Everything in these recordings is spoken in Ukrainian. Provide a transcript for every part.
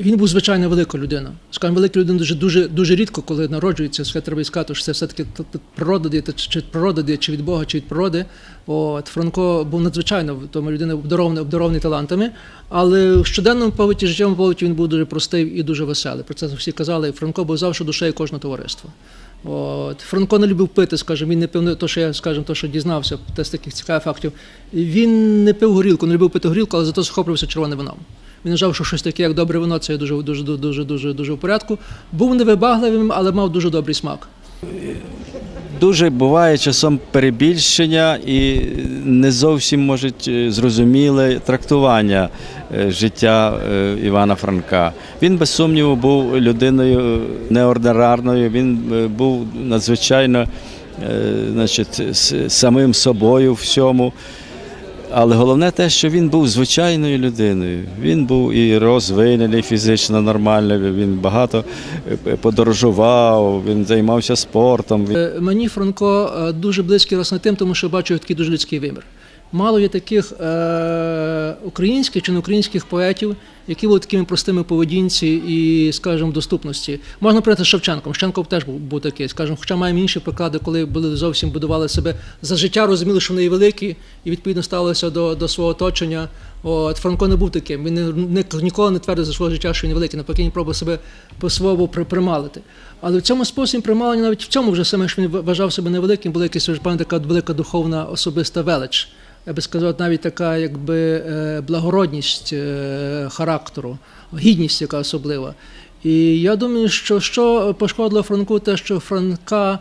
Він був звичайно велика людина. Скажімо, велика людина дуже дуже дуже рідко, коли народжується, все треба сказати, що це все-таки природа дає, чи- природа дає, чи від Бога, чи від природи. От Франко був надзвичайно тому людина обдарований, обдарований талантами, але в щоденному побуті, життєвому побуті він був дуже простий і дуже веселий. Про це всі казали. Франко був завжди душею кожного товариства. От. Франко не любив пити, скажімо, він не пив, то, що я скажімо, то, що дізнався, те з таких цікавих фактів. Він не пив горілку, не любив пити горілку, але зато захоплювався червоним вином. Він вважав, що щось таке, як добре вино, це дуже, дуже, дуже, дуже, дуже в порядку. Був невибагливим, але мав дуже добрий смак. Дуже буває часом перебільшення і не зовсім можуть е, зрозуміле трактування е, життя е, Івана Франка. Він без сумніву був людиною неординарною, він е, був надзвичайно значить, самим собою всьому. Але головне те, що він був звичайною людиною. Він був і розвинений фізично нормально, він багато е, подорожував, він займався спортом. Е, Мені Франко е, дуже близький власне тим, тому що бачу такий дуже людський вимір. Мало є таких е, українських чи неукраїнських поетів, які були такими простими поведінці і, скажімо, доступності. Можна прийти з Шевченком. Шевченко теж був, був такий, скажімо, хоча маємо інші приклади, коли були зовсім будували себе за життя, розуміли, що вони великі, і відповідно ставилися до, до свого оточення. От Франко не був таким. Він не, не, ніколи не твердив за свого життя, що він великий, навпаки, він пробував себе по-своєму при- прималити. Але в цьому спосібі прималення, навіть в цьому вже саме, що він вважав себе невеликим, була якась певна така велика духовна особиста велич. Я би сказав, навіть така якби е, благородність е, характеру, гідність, яка особлива. І я думаю, що що пошкодило Франку, те, що Франка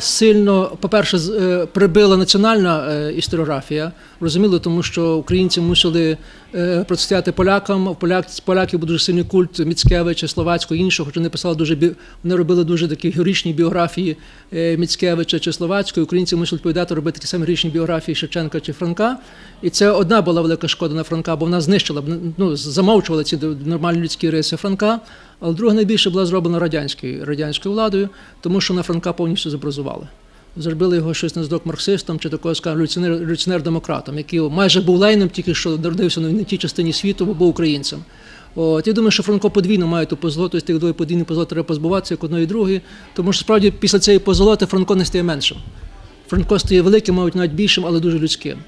сильно, по-перше, е, прибила національна е, історіографія. Розуміло, тому що українці мусили е, протистояти полякам. Поляк, поляків був дуже сильний культ Міцкевича, Словацького, іншого, хоча вони писали дуже бі- вони робили дуже такі героїчні біографії е, Міцкевича чи Словацького. Українці мусили відповідати робити такі самі героїчні біографії Шевченка чи Франка. І це одна була велика шкода на Франка, бо вона знищила ну, замовчувала ці нормальні людські риси Франка. Але друга найбільше була зроблена радянською, радянською владою, тому що на Франка повністю зобразували. Зробили його щось на здок марксистом чи такого, революціонер, революціонер-демократом, який майже був лейним, тільки що народився на тій частині світу, бо був українцем. От, я думаю, що Франко подвійно має ту позолоту, з тих двоє подвійних позолот треба позбуватися, як одної і другої, тому що справді після цієї позолоти Франко не стає меншим. Франко стає великим, мабуть, навіть більшим, але дуже людським.